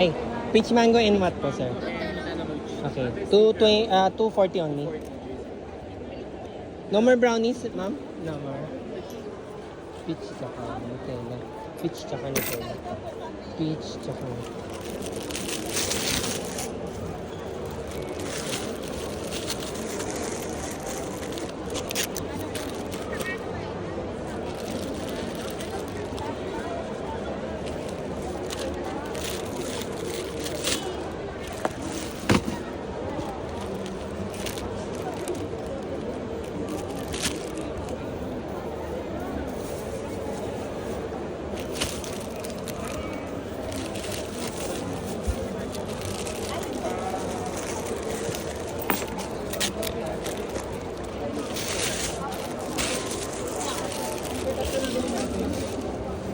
Ay, peach mango and what po, sir? Okay, 220, uh, 240 only. No more brownies, ma'am? No more. Peach tsaka Nutella. Peach tsaka Nutella. Peach tsaka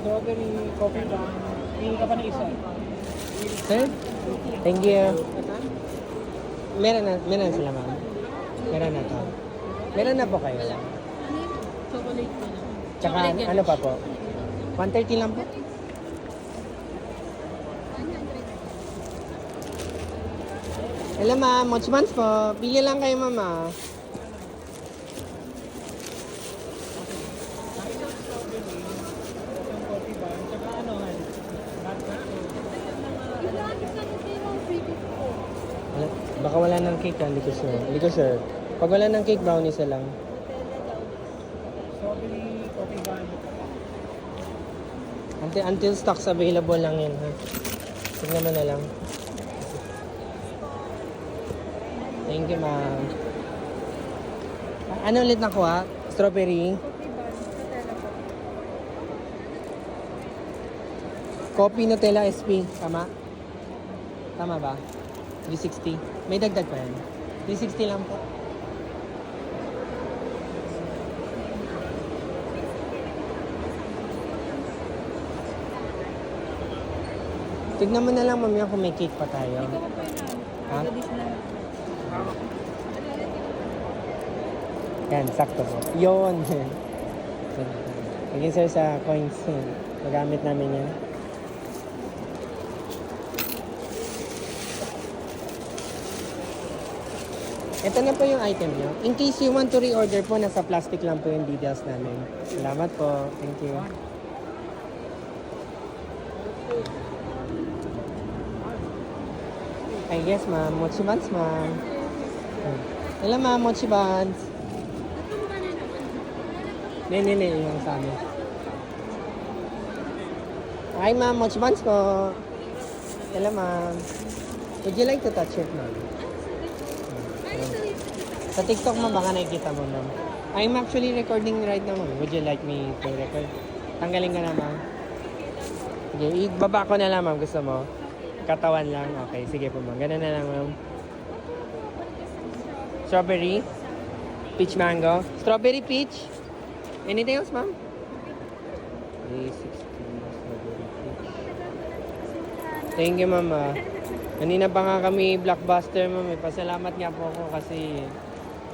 Strawberry coffee ba? Hingi ka pa ng isa. Sir? Thank you. Meron na, meron na sila, ma'am. Meron na to. Meron na po kayo. Chocolate lang. Tsaka ano pa po? 130 lang po. Hello ma'am, much months po. Pili lang kayo mama. Isang coffee ba? Tsaka ano, han? Hot na? Yung lagi ka na kayo ang freebies ko. Wala, baka wala ng cake ah, hindi ko sure. Hindi ko sure. Pag wala ng cake, brownies na lang. Strawberry? Until, until stocks available lang yan ha. Tignan mo na lang. Thank you ma'am. Ano ulit nakuha? Strawberry? Coffee Nutella. SP. Tama? Tama ba? 360. May dagdag pa yan. 360 lang po. Tignan mo na lang mamaya kung may cake pa tayo. Ha? ah. Na. Yan, sakto po. Yun. Sige sir sa coins. Magamit namin yan. Ito na po yung item nyo. In case you want to reorder po, nasa plastic lang po yung details namin. Salamat po. Thank you. Ay, yes ma'am. Mochi buns ma'am. Hello ma'am, mochi buns. Hindi, hindi, hindi. Yung sa amin. Hi ma'am, mochi buns po. Hello ma'am. Would you like to touch it ma'am? Sa TikTok mo, baka nakikita mo ma'am. I'm actually recording right now ma'am. Would you like me to record? Tanggalin ka na ma'am. Sige, ibaba ko na lang ma'am. Gusto mo? Katawan lang. Okay, sige po ma'am. Ganun na lang ma'am. Strawberry. Peach mango. Strawberry peach. Anything else ma'am? 360 strawberry peach. Thank you ma'am. Kanina pa nga kami blockbuster ma'am. Pasalamat nga po ako kasi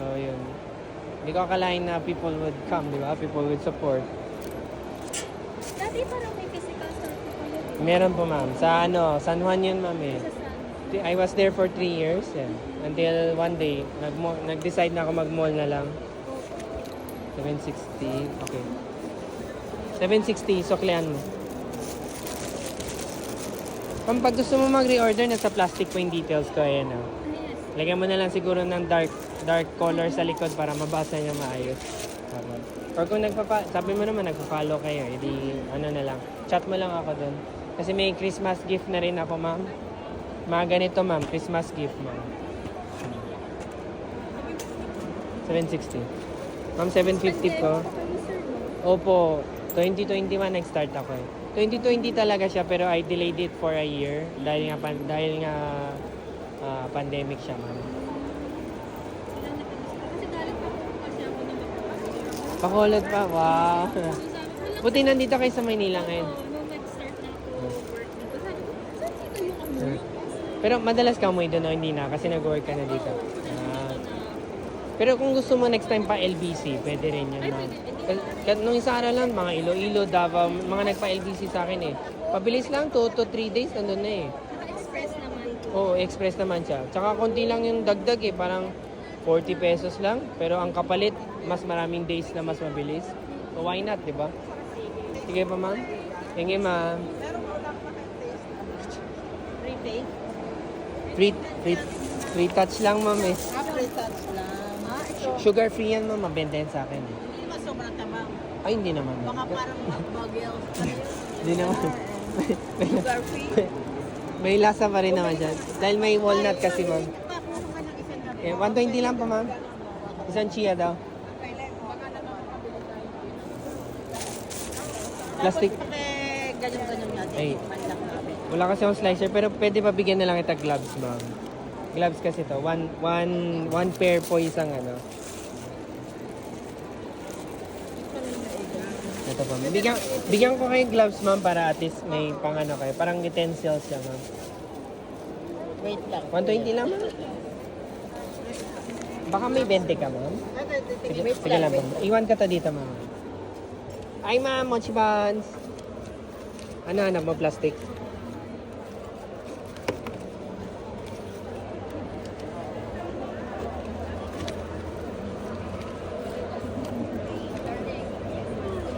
oh yun. Hindi ko akalain na people would come, di ba? People would support. Dati parang may physical di ba? Meron po ma'am. Sa ano, San Juan yun ma'am eh. Sa San. I was there for 3 years. Yeah. Until one day, nag nag-decide na ako mag-mall na lang. 760. Okay. 760, suklian mo. Kung pag gusto mo mag-reorder, nasa plastic po yung details ko. Ayan oh. Lagyan mo na lang siguro ng dark dark color sa likod para mabasa niya maayos. Tama. Or kung nagpapa, sabi mo naman nagpa-follow kayo, edi ano na lang, chat mo lang ako doon. Kasi may Christmas gift na rin ako, ma'am. Mga ganito, ma'am, Christmas gift, ma'am. 760. Ma'am, 750 ko. Opo, 2021 nag-start ako eh. 2020 talaga siya pero I delayed it for a year dahil nga dahil nga ah, pandemic siya, ma'am. Galing pa wow. Buti nandito kayo sa Maynila ngayon. Dito yung amoy? Pero madalas ka umuwi doon o hindi na kasi nag-work ka na dito. Ah. Pero kung gusto mo next time pa LBC, pwede rin yun, ma'am. kasi nung isang araw lang, mga Iloilo, Davao, mga nagpa-LBC sa akin eh. Pabilis lang, 2 to 3 days, nandun na eh. Oo, express naman siya. Tsaka konti lang yung dagdag eh, parang 40 pesos lang. Pero ang kapalit, mas maraming days na mas mabilis. So why not, di ba? Sige pa ma'am. Sige ma'am. Free? Free, free, free touch lang ma'am eh. Ah, free touch lang. Ah, ito. Sugar free yan ma'am, mabenta yan sa akin eh. Hindi ba sobrang tabang? Ay, hindi naman. Baka parang bagel. Hindi naman. Sugar free? may lasa pa rin naman siya. Dahil may walnut kasi ma'am. Eh, 120 lang pa ma'am. Isang chia daw. Plastic. Ganyan-ganyan natin. Ay. Wala kasi akong slicer pero pwede pa bigyan na lang kita gloves ma'am. Gloves kasi to. One, one, one pair po isang ano. Ito ma'am. Bigyan, bigyan ko kayo gloves ma'am para at least may pang ano kayo. Parang utensils siya ma'am. Wait lang. 120 lang ma'am. Baka may 20 ka ma'am. Sige, Wait sige lang lang. po. Iwan ka to dito ma'am. Ay ma'am, mochi buns. Ano hanap mo? Plastic?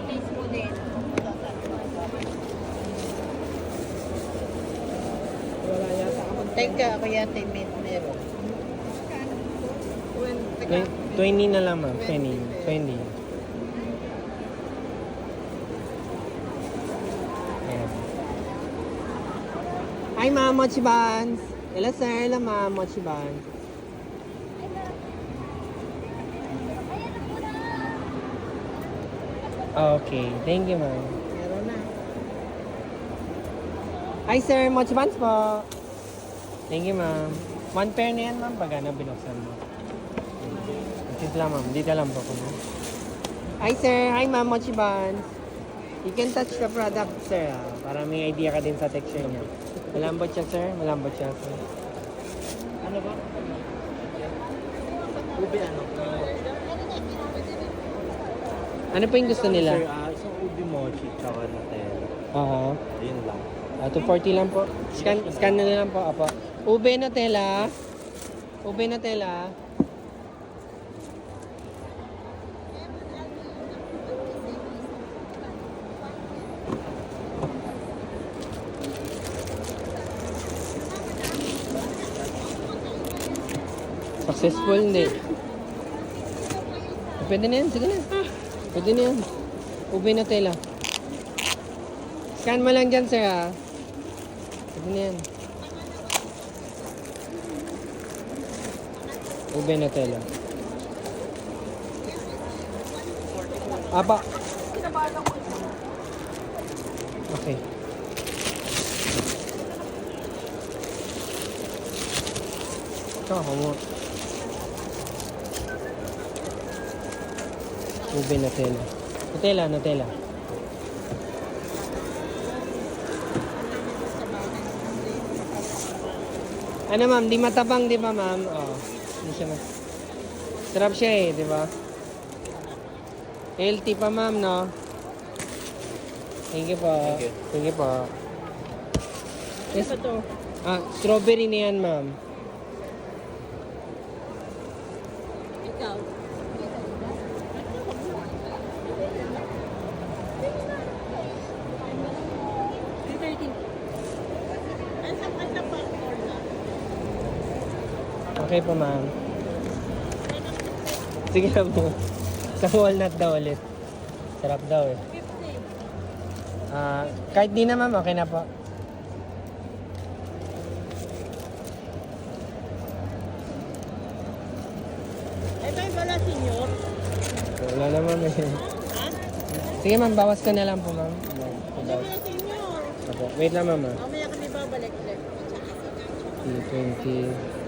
Taste mo din. Wala yata ako. Ako yata yung mint meron. Twen- 20 na lang ma'am. 20. 20. Ayan. Hi ma'am, mochi buns. Hello sir, hello ma'am, mochi buns. Okay, thank you ma'am. Meron na. Hi sir, mochi buns po. Thank you ma'am. One pair na yan ma'am pag ano binuksan mo. Ito lang ma'am, dito lang po ko ma'am. Hi sir, hi ma'am, mochi buns. You can touch the product sir ah, para may idea ka din sa texture niya. Malambot siya sir, malambot siya sir. Ano ba? Ubi ano? Ano pa yung gusto nila? Sir, ah, isang ubi mochi tsaka Nutella. Aha. Ayun lang. Ah, 240 lang po. Scan, scan na lang po. Apo. Ube Nutella. Ube Nutella. Successful, hindi. Pwede na yan, sige na. Pwede na yan. Ube Nutella. Scan mo lang dyan, sir, ha? Pwede na yan. Ube Nutella. Apa. Okay. Ito mo. Ube Nutella. Nutella, Nutella. Ano ma'am, di matabang di ba ma'am? Oh, hindi siya. Sarap siya eh, di ba? Healthy pa ma'am, no? Thank you po. Thank you. Thank you po. Yes, Ano to? ah, strawberry na yan ma'am. Ikaw. Ang sakit na popcorn na. Okay po ma'am. Sige na po. Sa walnut daw ulit. Sarap daw eh. 50. Ah, kahit di na ma'am, okay na po. Ito yung pala senior. Wala na ma'am eh. Ha? Sige ma'am, bawas ka na lang po ma'am. Ito pala senior. Opo. Wait lang ma'am ah. Mamaya kami babalik ulit. 20.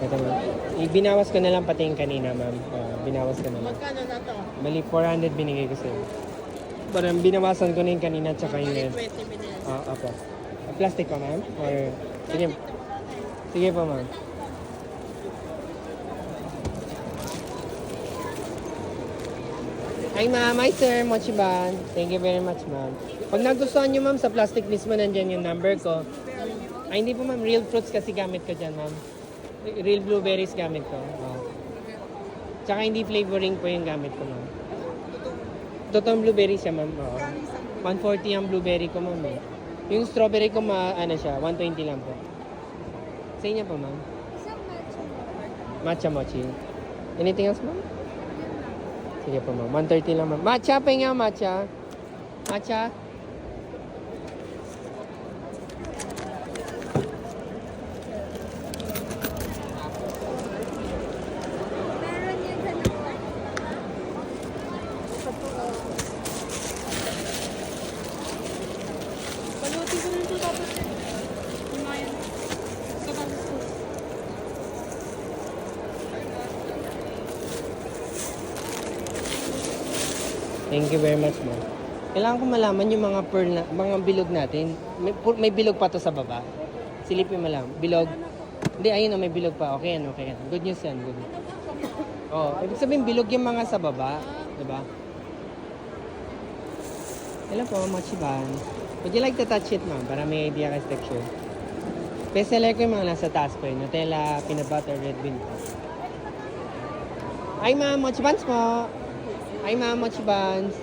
Ito ma'am. Ibinawas ko na lang pati yung kanina ma'am. Ah, binawas ko na lang. Magkano na to? Bali, 400 binigay ko sa'yo. Parang binawasan ko na yung kanina tsaka yung Balik red. 20 minutes. Ah, apo. Ah, Plastic pa ma'am? Or, sige. Sige po ma'am. Hi ma'am. Ay, sir. Mochiban. Thank you very much, ma'am. Pag nagustuhan nyo, ma'am, sa plastic mismo, nandyan yung number ko. Ay, hindi po, ma'am. Real fruits kasi gamit ko dyan, ma'am. Real blueberries gamit ko. Oh. Tsaka hindi flavoring po yung gamit ko, ma'am. Totoong blueberry siya, ma'am. Oo. 140 ang blueberry ko, ma'am. eh. Yung strawberry ko, ma, ano siya, 120 lang po. Sa inyo po, ma'am. Matcha mochi. Anything else, ma'am? Sige po, ma'am. 130 lang, ma'am. Matcha, pahinga, matcha. Matcha. Meron yan sa nakuha. Balutin ko rin ito tapos kumain. Katapos ko. Thank you very much, ma'am. Kailangan ko malaman yung mga pearl na, mga bilog natin. May, may bilog pa to sa baba. Silipin mo lang. Bilog. Hindi, ayun, oh, may bilog pa. Okay yan, okay yan. Good news yan, good news. Oh, ibig sabihin, bilog yung mga sa baba. Diba? Hello po, Mochiban. Would you like to touch it, ma'am? Para may idea ka sa texture. Seller ko yung mga nasa taas yun. Nutella, peanut butter, red bean. Ay, ma'am, Mochibans po. Ay, ma'am, Mochibans.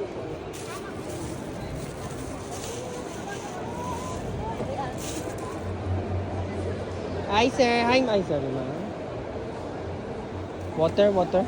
Hi, sir. Hi, my ma'am. Water, water.